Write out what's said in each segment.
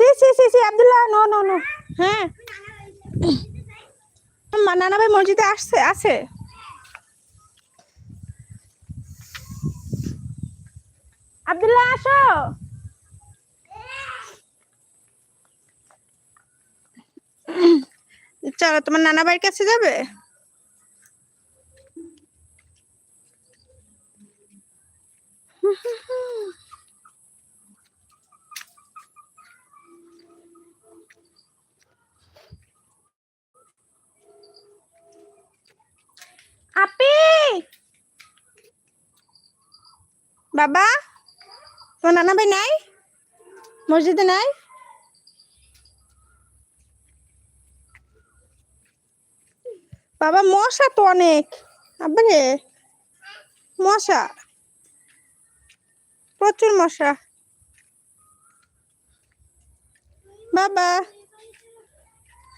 C সি সি সি, আব্দুল্লাহ, নো নো নো। হ্যাঁ। নানা ভাই মসজিদে আসছে, আছে। আব্দুল্লাহ, আসো। চলো, তোমার নানা বাড়ির কাছে যাবে? আপি বাবা তোমার নানা ভাই নাই মসজিদে নাই বাবা মশা তো অনেক আবারে মশা প্রচুর মশা বাবা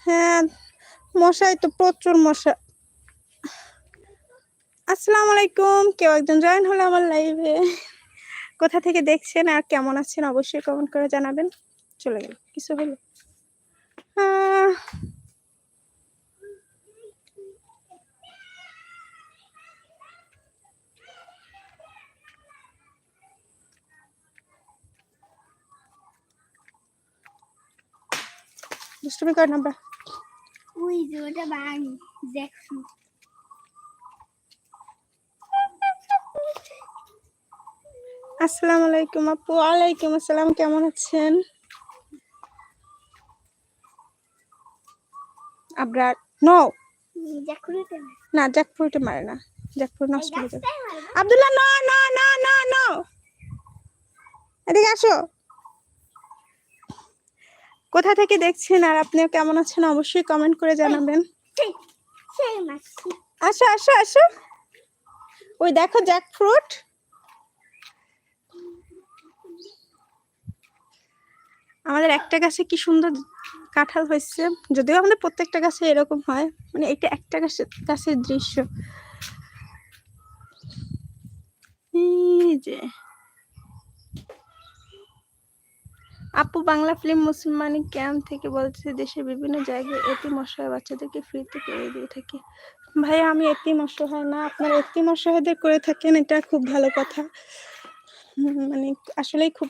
হ্যাঁ মশাই তো প্রচুর মশা আসসালামু আলাইকুম। কেউ একজন জয়েন হলো আমার লাইভে কোথা থেকে দেখছেন আর কেমন আছেন অবশ্যই কমেন্ট করে জানাবেন। চলে গেল। কিছু হলো দুষ্টুমি কর নাম্বার ওই যে ওটা বাঙি দেখছি আসসালামু আলাইকুম আপু। ওয়ালাইকুম আসসালাম, কেমন আছেন? আবরার নো না জ্যাকফ্রুটে মারে না। জ্যাকফ্রুট নষ্ট হয়ে যাবে। Abdullah no no no no no এদিকে আসো। কোথা থেকে দেখছেন আর আপনিও কেমন আছেন অবশ্যই কমেন্ট করে জানাবেন। আসো আসো আসো। ওই দেখো জ্যাকফ্রুট আমাদের একটা গাছে কি সুন্দর কাঁঠাল হয়েছে। যদিও আমাদের প্রত্যেকটা গাছে এরকম হয় মানে এটা একটা গাছের গাছের দৃশ্য। যে। আপু, বাংলা ফিল্ম মুসলমানি ক্যাম্প থেকে বলছে দেশের বিভিন্ন জায়গায় এটি মশায় বাচ্চাদেরকে ফ্রিতে করে দিয়ে থাকে। ভাই, আমি এটি অসহায় না, আপনারা এটি অসহায়দের করে থাকেন, এটা খুব ভালো কথা। মানে আসলেই খুব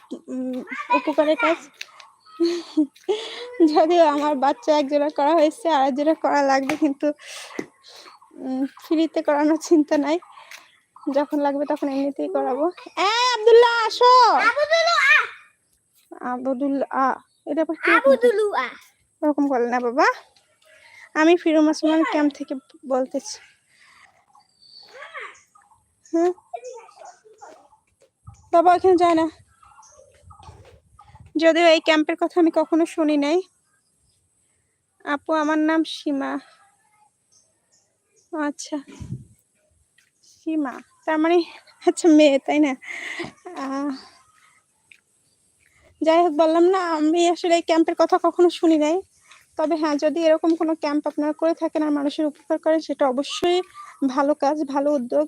উপকারের কাজ। যদিও আমার বাচ্চা এক একজোড়া করা হয়েছে আর একজোড়া করা লাগবে কিন্তু ফ্রিতে করানোর চিন্তা নাই। যখন লাগবে তখন এমনিতেই করাবো। এই আব্দুল্লাহ আসো। আবুদুলু আ এটা আবার কি আ ওরকম বলে না বাবা। আমি ফিরো মুসলমান ক্যাম্প থেকে বলতেছি। হ্যাঁ বাবা ওখানে যায় না। যদিও এই ক্যাম্পের কথা আমি কখনো শুনি নাই। আপু, আমার নাম সীমা। আচ্ছা। সীমা, তার মানে আচ্ছা মেয়ে, তাই না? যাই হোক, বললাম না, আমি আসলে এই ক্যাম্পের কথা কখনো শুনি নাই। তবে হ্যাঁ যদি এরকম কোনো ক্যাম্প আপনারা করে থাকেন আর মানুষের উপকার করেন, সেটা অবশ্যই ভালো কাজ, ভালো উদ্যোগ।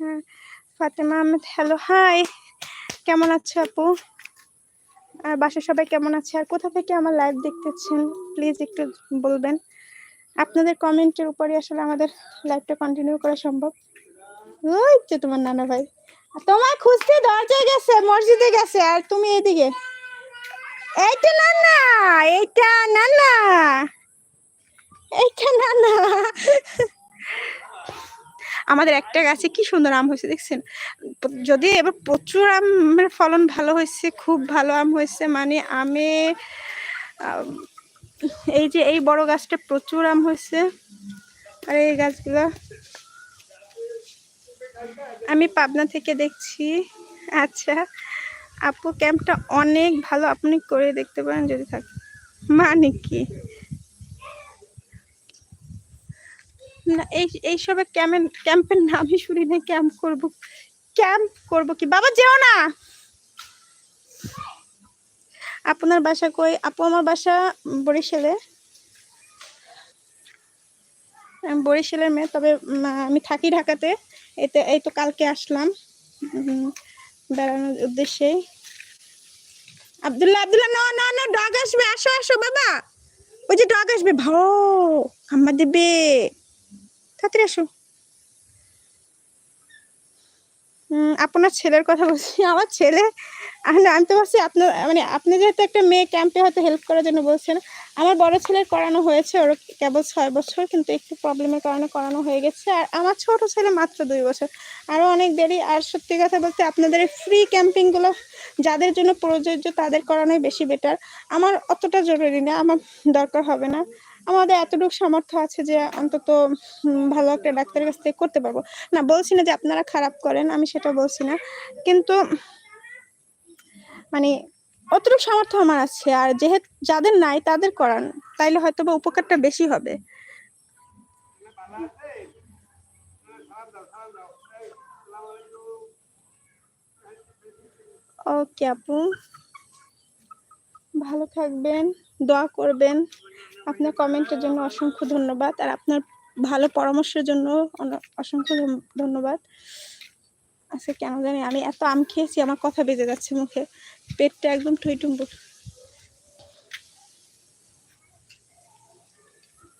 হ্যাঁ ফাতেমা আহমেদ হ্যালো হাই কেমন আছে আপু? আর বাসার সবাই কেমন আছে? আর কোথা থেকে আমার লাইভ দেখতেছেন? প্লিজ একটু বলবেন। আপনাদের কমেন্টের উপরে আসলে আমাদের লাইভটা কন্টিনিউ করা সম্ভব। ওই তো তোমার নানা ভাই। তোমার খুঁজতে দরজায় গেছে, মসজিদে গেছে। আর তুমি এদিকে এইটা না না এইটা না না এইটা না না আমাদের একটা গাছে কি সুন্দর আম হয়েছে, দেখছেন? যদি এবার প্রচুর আমের ফলন ভালো হয়েছে, খুব ভালো আম হয়েছে মানে আমে এই যে এই বড় গাছটা প্রচুর আম হয়েছে, আর এই গাছগুলো আমি পাবনা থেকে দেখছি। আচ্ছা আপু ক্যাম্পটা অনেক ভালো, আপনি করে দেখতে পারেন যদি থাকে। মানে কি? না, এই এইসবের ক্যাম্পের ক্যাম্পের নামই শুনি না ক্যাম্প করব। ক্যাম্প করব কি? বাবা, যেও না! আপনার বাসা কই? আপু আমার বাসা বরিশালে। আমি বরিশালের মেয়ে, তবে আমি থাকি ঢাকাতে। এতে, এই তো কালকে আসলাম। বেড়ানোর উদ্দেশ্যে। আব্দুল্লাহ আব্দুল্লাহ, না না না ডগ আসবে। আসো আসো, বাবা। ওই যে ডগ আসবে। ভাও খাম্বা দেবে। তাড়াতাড়ি আসো আপনার ছেলের কথা বলছি। আমার ছেলে আমি তো ভাবছি আপনার মানে আপনি যেহেতু একটা মেয়ে ক্যাম্পে হয়তো হেল্প করার জন্য বলছেন। আমার বড় ছেলের করানো হয়েছে, ওর কেবল ছয় বছর, কিন্তু একটু প্রবলেমের কারণে করানো হয়ে গেছে। আর আমার ছোট ছেলে মাত্র দুই বছর। আরও অনেক দেরি। আর সত্যি কথা বলতে, আপনাদের ফ্রি ক্যাম্পিংগুলো যাদের জন্য প্রযোজ্য, তাদের করানোই বেশি বেটার আমার অতটা জরুরি না, আমার দরকার হবে না। আমাদের এতটুকু সামর্থ্য আছে যে অন্তত ভালো একটা ডাক্তারের কাছ থেকে করতে পারব। না, বলছি না যে আপনারা খারাপ করেন, আমি সেটা বলছি না। কিন্তু মানে অতটুকু সামর্থ্য আমার আছে। আর যেহেতু যাদের নাই, তাদের করান। তাইলে হয়তো বা উপকারটা বেশি হবে। ওকে আপু। ভালো থাকবেন। দোয়া করবেন। আপনার কমেন্টের জন্য অসংখ্য ধন্যবাদ। আর আপনার ভালো পরামর্শের জন্য অসংখ্য ধন্যবাদ। আচ্ছা কেন জানি আমি এত আম খেয়েছি, আমার কথা বেজে যাচ্ছে মুখে। পেটটা একদম টুইটুম্বুর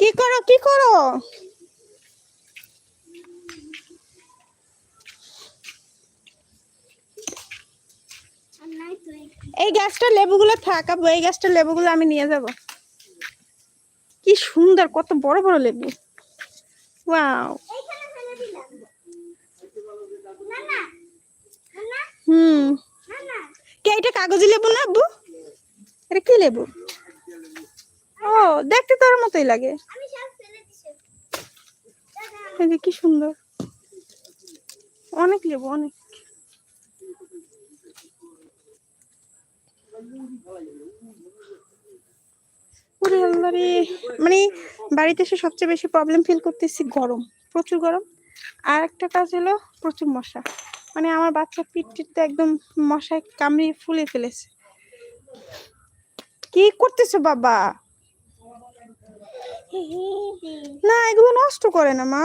কি করো কি করো আর নাই তো এই- এই গাছটা লেবুগুলো থাক আপু এই গাছটা লেবুগুলো আমি নিয়ে যাব। কি সুন্দর, কত বড় বড় লেবু। ওয়াও। হুম। কে, এটা কাগজি লেবু না, আব্বু? এটা কি লেবু? ও, দেখতে তোর মতোই লাগে। কি সুন্দর। অনেক লেবু, অনেক ওরে আল্লাহ রে মানে বাড়িতে এসে সবচেয়ে বেশি প্রবলেম ফিল করতেছি গরম, প্রচুর গরম। আর একটা কাজ হলো প্রচুর মশা। মানে আমার বাচ্চা পিঠটিতে একদম মশায় কামড়িয়ে ফুলে ফেলেছে। কি করতেছো বাবা? না, এগুলো নষ্ট করে না মা।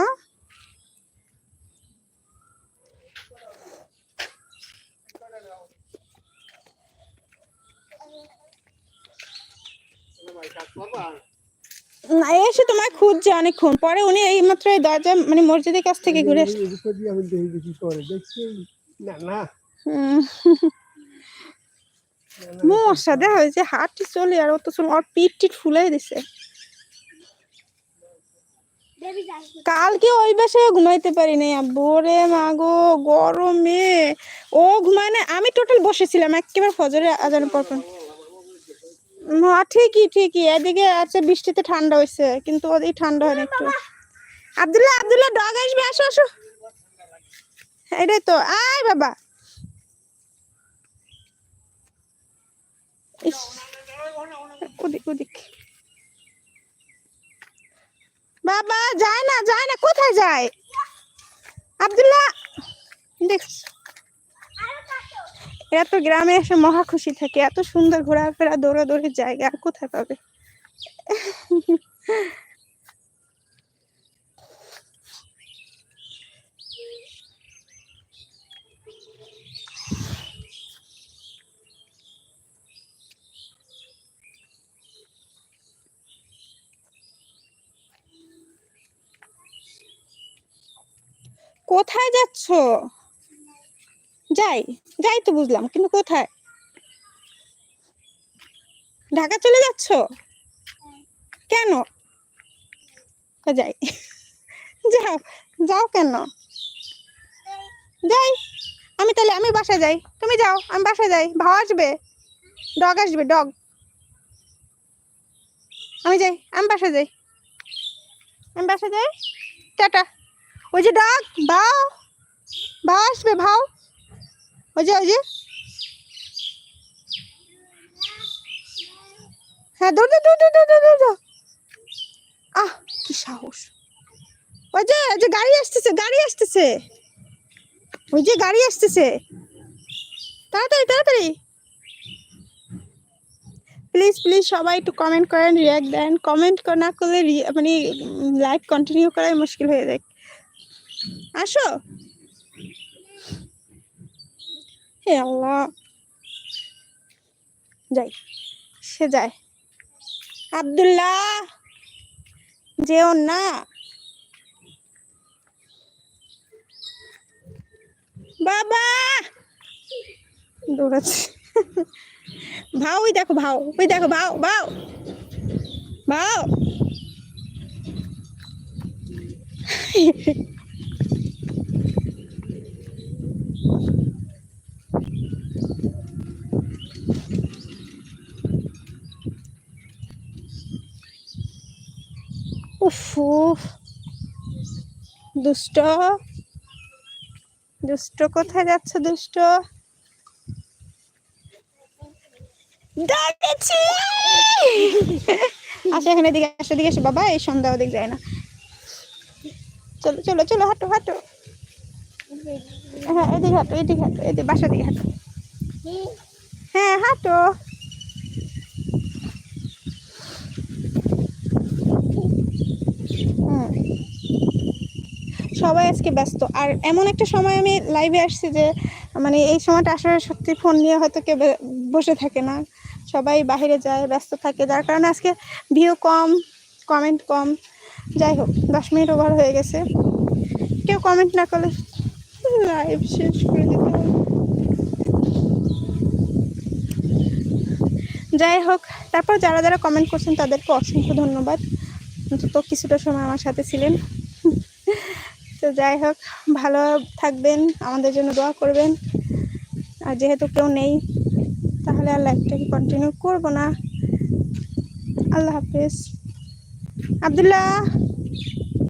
না এসে তোমায় খুঁজছে অনেকক্ষণ। পরে উনি এই মাত্র এই দরজা মানে মসজিদের কাছ থেকে ঘুরে আসছে। মশা দেখা হয়েছে চলে আর অত পিঠ টিট ফুলাই দিছে। কালকে ওই বাসায় ঘুমাইতে পারি নাই আব্বু। রে মাগো গরমে। ও ঘুমায় না আমি টোটাল বসেছিলাম একেবারে ফজরে আজানের পর পর। ঠিকই ঠিকই। এদিকে আছে বৃষ্টিতে ঠান্ডা হয়েছে কিন্তু ওদিকে ঠান্ডা হয় না একটু আব্দুল্লাহ আব্দুল্লাহ ডগ আসবে আসো আসো। এটাই তো আয় বাবা। ইস, ওদিক ওদিক। বাবা যায় না যায় না কোথায় যায়? আব্দুল্লাহ দেখছ এরা তো গ্রামে এসে মহা খুশি থাকে, এত সুন্দর ঘোরাফেরা, দৌড়াদৌড়ির জায়গা, আর কোথায় পাবে? কোথায় যাচ্ছ? যাই যাই তো বুঝলাম, কিন্তু কোথায়? ঢাকা চলে যাচ্ছ? কেন? যাই। যাও যাও কেন? যাই, আমি তাহলে, আমি বাসা যাই। তুমি যাও, আমি বাসা যাই। ভাও আসবে? ডগ আসবে, ডগ। আমি যাই, আমি বাসা যাই। আমি বাসা যাই? টাটা। ওই যে ডাক ভাও। ভাও আসবে, ভাও। ওই যে ওই যে। হ্যাঁ দৌড় দৌড় দৌড় দৌড় দৌড় দৌড়। আহ, কি সাহস। ওই যে ওই যে গাড়ি আসতেছে গাড়ি আসতেছে। ওই যে গাড়ি আসতেছে। তাড়াতাড়ি তাড়াতাড়ি। প্লিজ প্লিজ সবাই একটু কমেন্ট করেন রিয়াক্ট দেন। কমেন্ট না করলে মানে লাইভ কন্টিনিউ করাই মুশকিল হয়ে যায়। আসো। হে আল্লাহ। যাই, সে যায়। আব্দুল্লাহ, যেও না। বাবা! দৌড়াচ্ছে। ভাও, ওই দেখো ভাও, ওই দেখো ভাও ভাও। ভাও। উফ দুষ্ট। দুষ্ট কোথায় যাচ্ছে, দুষ্ট? আসো এখানে দিকে, আসো দিকে আসো। বাবা, এই সন্ধ্যা ওদিক যায় না। চলো চলো চলো, হাঁটো হাঁটো। হ্যাঁ এদিকে হাঁটো এদিকে হাঁটো, এদিকে বাসা দিকে হাঁটো। হ্যাঁ হাঁটো হুম। সবাই আজকে ব্যস্ত। আর এমন একটা সময় আমি লাইভে আসছি যে মানে এই সময়টা আসলে সত্যি ফোন নিয়ে হয়তো কেউ বসে থাকে না। সবাই বাইরে যায়, ব্যস্ত থাকে। যার কারণে আজকে ভিউ কম কমেন্ট কম। যাই হোক, দশ মিনিট ওভার হয়ে গেছে। কেউ কমেন্ট না করলে লাইভ শেষ করে দিতে হবে। যাই হোক, তারপর যারা যারা কমেন্ট করছেন তাদেরকে অসংখ্য ধন্যবাদ। অন্তত কিছুটা সময় আমার সাথে ছিলেন। তো যাই হোক, ভালো থাকবেন, আমাদের জন্য দোয়া করবেন। আর যেহেতু কেউ নেই, তাহলে আর লাইফটাকে কন্টিনিউ করব না। আল্লাহ হাফিজ। আবদুল্লাহ!